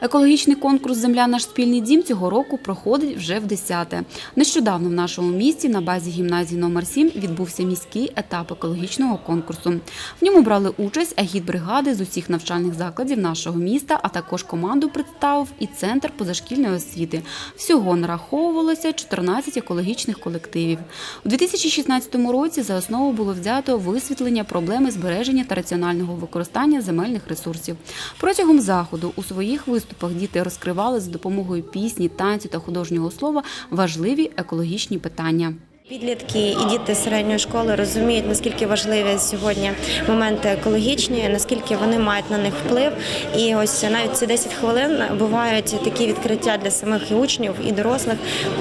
Екологічний конкурс Земля наш спільний дім цього року проходить вже в 10-те. Нещодавно в нашому місті на базі гімназії номер 7 відбувся міський етап екологічного конкурсу. В ньому брали участь агітбригади з усіх навчальних закладів нашого міста, а також команду представив і центр позашкільної освіти. Всього нараховувалося 14 екологічних колективів. У 2016 році за основу було взято висвітлення проблеми збереження та раціонального використання земельних ресурсів. Протягом заходу у своїх виступах діти розкривали за допомогою пісні, танцю та художнього слова важливі екологічні питання. Підлітки і діти середньої школи розуміють, наскільки важливі сьогодні моменти екологічні, наскільки вони мають на них вплив. І ось навіть ці 10 хвилин бувають такі відкриття для самих і учнів і дорослих.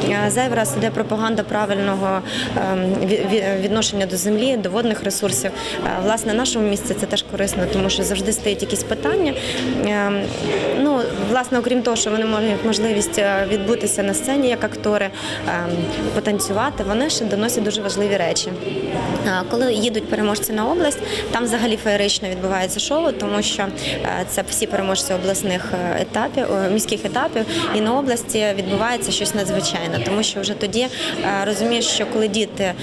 Е, Зайвий раз іде пропаганда правильного ем, ві- ві- відношення до землі, до водних ресурсів. Е, Власне, нашому місці це теж корисно, тому що завжди стоять якісь питання. Ем, Ну, власне, окрім того, що вони мають можливість е, відбутися на сцені як актори, ем, потанцювати, вони ще доносять дуже важливі речі. Е, Коли їдуть переможці на область, там взагалі феєрично відбувається шоу, тому що е, це всі переможці обласних е, етапів, міських етапів, і на області відбувається щось надзвичайне, тому що вже тоді е, розумієш, що коли діти е,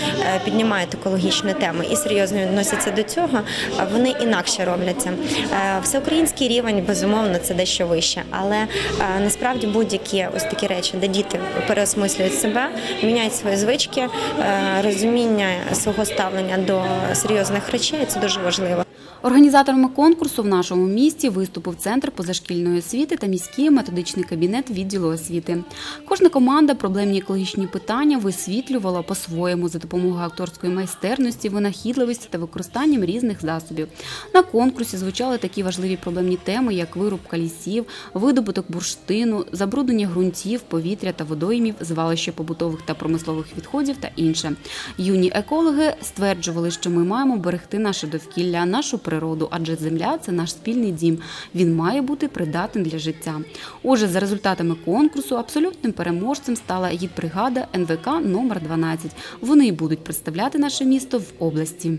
піднімають екологічні теми і серйозно відносяться до цього, е, вони інакше робляться. Е, Всеукраїнський рівень, безумовно, це дещо вище, але е, насправді будь-які ось такі речі, де діти переосмислюють себе, міняють свої звички, е, розуміння свого ставлення до серйозних речей, це дуже важливо. Організаторами конкурсу в нашому місті виступив Центр позашкільної освіти та міський методичний кабінет відділу освіти. Кожна команда проблемні екологічні питання висвітлювала по-своєму за допомогою акторської майстерності, винахідливості та використанням різних засобів. На конкурсі звучали такі важливі проблемні теми, як вирубка лісів, видобуток бурштину, забруднення ґрунтів, повітря та водоймів, звалище побутових та промислових відходів та інше. Юні екологи стверджували, що ми маємо берегти наше довкілля, нашу природу, адже земля це наш спільний дім. Він має бути придатним для життя. Отже, за результатами конкурсу абсолютним переможцем стала гідбригада НВК номер 12. Вони будуть представляти наше місто в області.